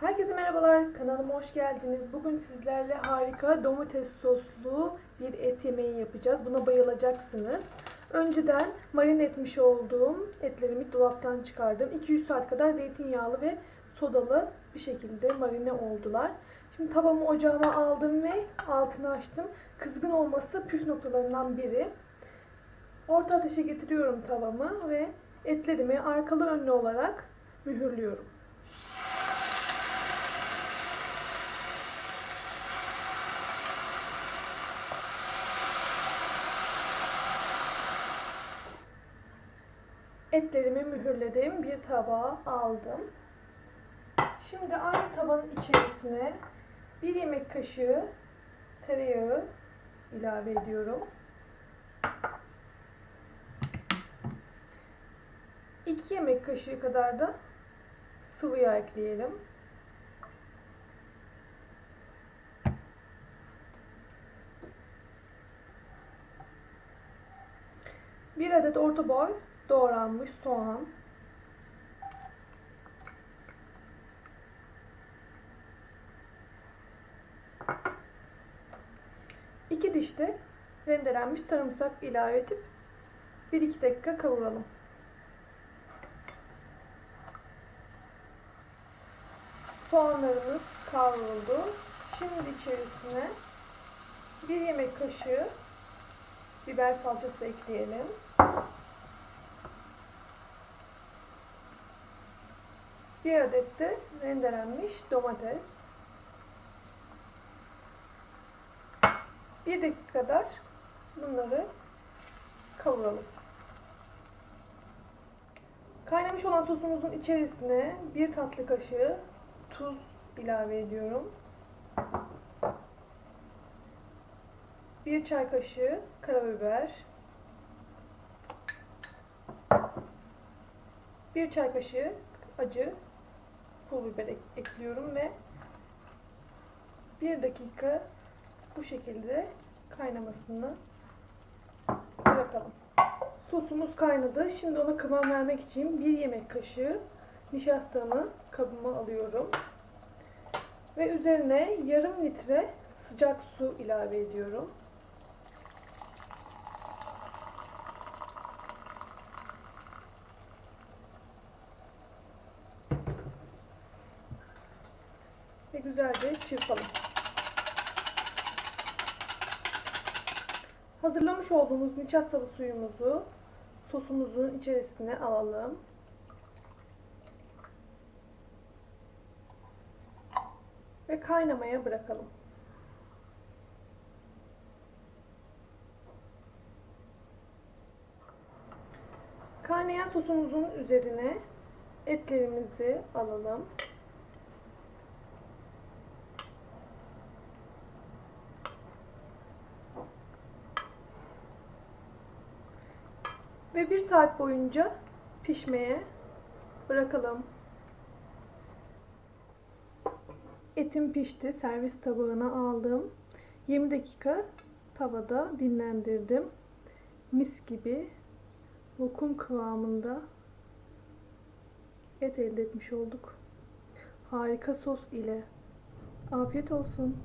Herkese merhabalar, kanalıma hoş geldiniz. Bugün sizlerle harika domates soslu bir et yemeği yapacağız. Buna bayılacaksınız. Önceden marine etmiş olduğum etlerimi dolaptan çıkardım. 200 saat kadar zeytinyağlı ve sodalı bir şekilde marine oldular. Şimdi tavamı ocağıma aldım ve altını açtım. Kızgın olması püf noktalarından biri. Orta ateşe getiriyorum tavamı ve etlerimi arkalı önlü olarak mühürlüyorum. Etlerimi mühürledim. Bir tabağa aldım. Şimdi aynı tabanın içerisine bir yemek kaşığı tereyağı ilave ediyorum. 2 yemek kaşığı kadar da sıvı yağ ekleyelim. Bir adet orta boy doğranmış soğan. İki diş de rendelenmiş sarımsak ilave edip 1-2 dakika kavuralım. Soğanlarımız kavruldu. Şimdi içerisine bir yemek kaşığı biber salçası ekleyelim. Bir adet de rendelenmiş domates. Bir dakika kadar bunları kavuralım. Kaynamış olan sosumuzun içerisine bir tatlı kaşığı tuz ilave ediyorum. Bir çay kaşığı karabiber. Bir çay kaşığı acı pul biber ek ekliyorum ve bir dakika bu şekilde kaynamasını bırakalım. Sosumuz kaynadı. Şimdi ona kıvam vermek için bir yemek kaşığı nişastamı kabıma alıyorum. Ve üzerine yarım litre sıcak su ilave ediyorum. Ve güzelce çırpalım. Hazırlamış olduğumuz nişastalı suyumuzu sosumuzun içerisine alalım. Ve kaynamaya bırakalım. Kaynayan sosumuzun üzerine etlerimizi alalım. Ve bir saat boyunca pişmeye bırakalım. Etim pişti. Servis tabağına aldım. 20 dakika tavada dinlendirdim. Mis gibi lokum kıvamında et elde etmiş olduk. Harika sos ile. Afiyet olsun.